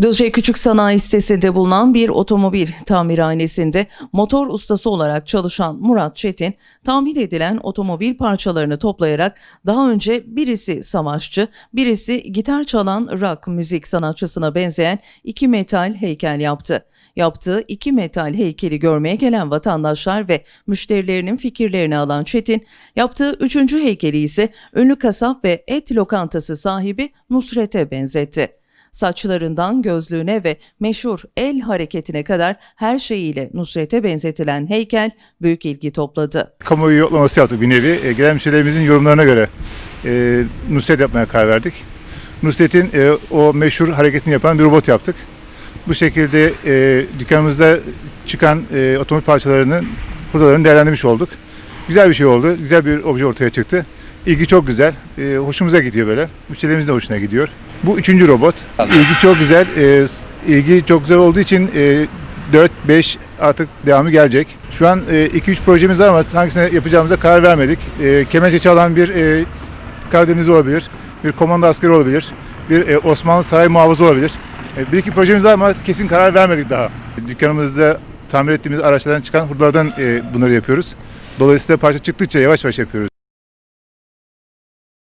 Düzce Küçük Sanayi sitesinde bulunan bir otomobil tamirhanesinde motor ustası olarak çalışan Murat Çetin, tamir edilen otomobil parçalarını toplayarak daha önce birisi savaşçı, birisi gitar çalan rock müzik sanatçısına benzeyen iki metal heykel yaptı. Yaptığı iki metal heykeli görmeye gelen vatandaşlar ve müşterilerinin fikirlerini alan Çetin, yaptığı üçüncü heykeli ise ünlü kasap ve et lokantası sahibi Nusret'e benzetti. Saçlarından gözlüğüne ve meşhur el hareketine kadar her şeyiyle Nusret'e benzetilen heykel büyük ilgi topladı. kamuoyu yoklaması yaptık bir nevi. E, gelen müşterilerimizin yorumlarına göre e, Nusret yapmaya karar verdik. Nusret'in e, o meşhur hareketini yapan bir robot yaptık. Bu şekilde e, dükkanımızda çıkan e, otomobil parçalarının hurdalarını değerlendirmiş olduk. Güzel bir şey oldu. Güzel bir obje ortaya çıktı. İlgi çok güzel. E, hoşumuza gidiyor böyle. Müşterilerimizin de hoşuna gidiyor. Bu üçüncü robot. İlgi çok güzel. E, ilgi çok güzel olduğu için e, 4-5 artık devamı gelecek. Şu an 2-3 projemiz var ama hangisine yapacağımıza karar vermedik. E, kemençe çalan bir e, Karadeniz olabilir, bir komando askeri olabilir, bir e, Osmanlı saray muhafızı olabilir. E, bir iki projemiz var ama kesin karar vermedik daha. Dükkanımızda tamir ettiğimiz araçlardan çıkan hurdalardan e, bunları yapıyoruz. Dolayısıyla parça çıktıkça yavaş yavaş yapıyoruz.